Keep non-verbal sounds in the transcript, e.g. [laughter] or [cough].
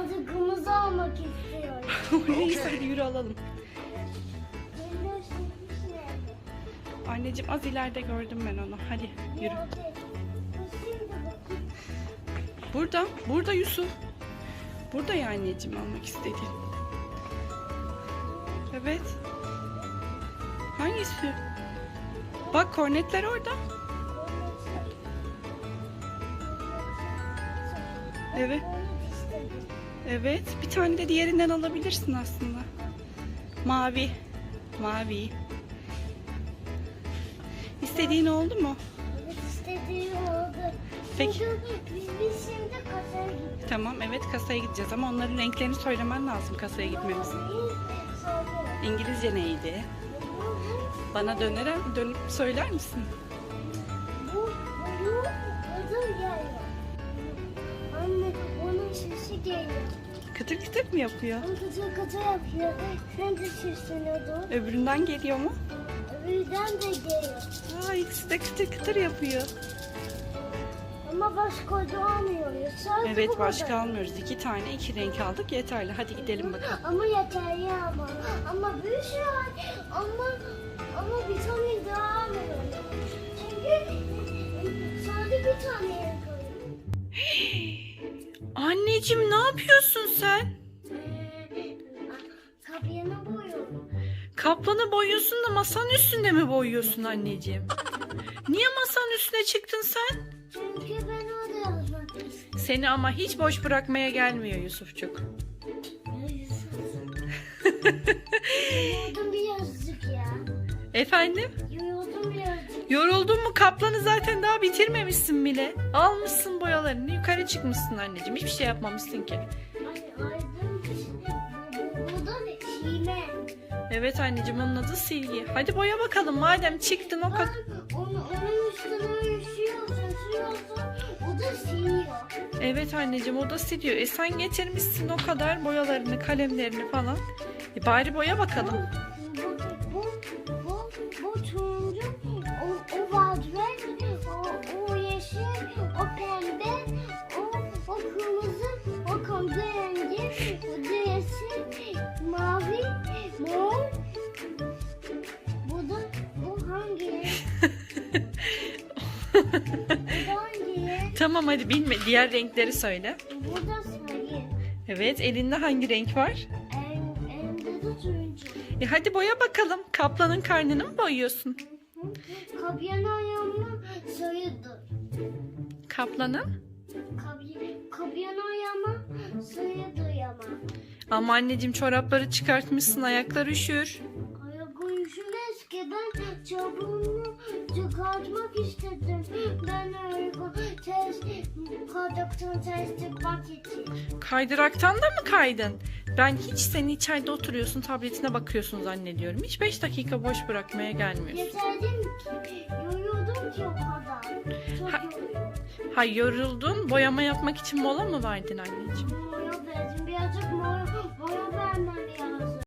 Artık kırmızı almak istiyorum. Neyse hadi yürü alalım. Anneciğim az ileride gördüm ben onu. Hadi yürü. Burada, burada Yusuf. Burada ya anneciğim almak istediğin. Evet. Hangisi? Bak kornetler orada. Evet. Evet. Bir tane de diğerinden alabilirsin aslında. Mavi. Mavi. İstediğin oldu mu? Evet istediğim oldu. Peki. Çünkü biz, biz şimdi kasaya gittik. Tamam evet kasaya gideceğiz ama onların renklerini söylemen lazım kasaya gitmemiz. İngilizce neydi? Bana döner, dönüp söyler misin? Sesi geliyor. Kıtır kıtır mı yapıyor? Kıtır kıtır yapıyor. Sen de sesleniyordu. Öbüründen geliyor mu? Öbürden de geliyor. Aa, ikisi de kıtır kıtır yapıyor. Ama başka almıyoruz. Sadece Evet kadar. başka almıyoruz. İki tane iki renk aldık yeterli. Hadi gidelim bakalım. Ama yeterli ama. Ama bir şey Anneciğim ne yapıyorsun sen? Ee, Kapyanı boyuyorum. Kaplanı boyuyorsun da masanın üstünde mi boyuyorsun anneciğim? Niye masanın üstüne çıktın sen? Çünkü ben orada yazmak istiyorum. Seni ama hiç boş bırakmaya gelmiyor Yusufçuk. [laughs] Yoruldum birazcık ya. Efendim? Yoruldun mu? Kaplanı zaten daha bitirmemişsin bile. Almışsın boyalarını. Yukarı çıkmışsın anneciğim. Hiçbir şey yapmamışsın ki. Evet anneciğim onun adı Silgi. Hadi boya bakalım madem çıktın o kadar. Onun üstüne üşüyorsun, üşüyorsun. O da siliyor. Evet anneciğim o da siliyor. E sen getirmişsin o kadar boyalarını, kalemlerini falan. E bari boya bakalım. Tamam hadi bilme diğer renkleri söyle. Bu da sarı. Evet elinde hangi renk var? En, en de de turuncu. E hadi boya bakalım. Kaplanın karnını mı boyuyorsun? Kapyanın ayağımı sarıdır. Kaplanın? Kapyan ayağıma sarıdır ama. Ama anneciğim çorapları çıkartmışsın ayaklar üşür. Üşümez ki ben çabuğumu çıkartmak istedim. Ben öyle test, test yapmak için. Kaydıraktan da mı kaydın? Ben hiç seni içeride oturuyorsun tabletine bakıyorsun zannediyorum. Hiç 5 dakika boş bırakmaya gelmiyorsun. Yeterdim ki, yoruldum ki o kadar. Çok Ha- yoruldum. Ha yoruldun boyama yapmak için mola mı verdin anneciğim? Moya verdim, birazcık vermem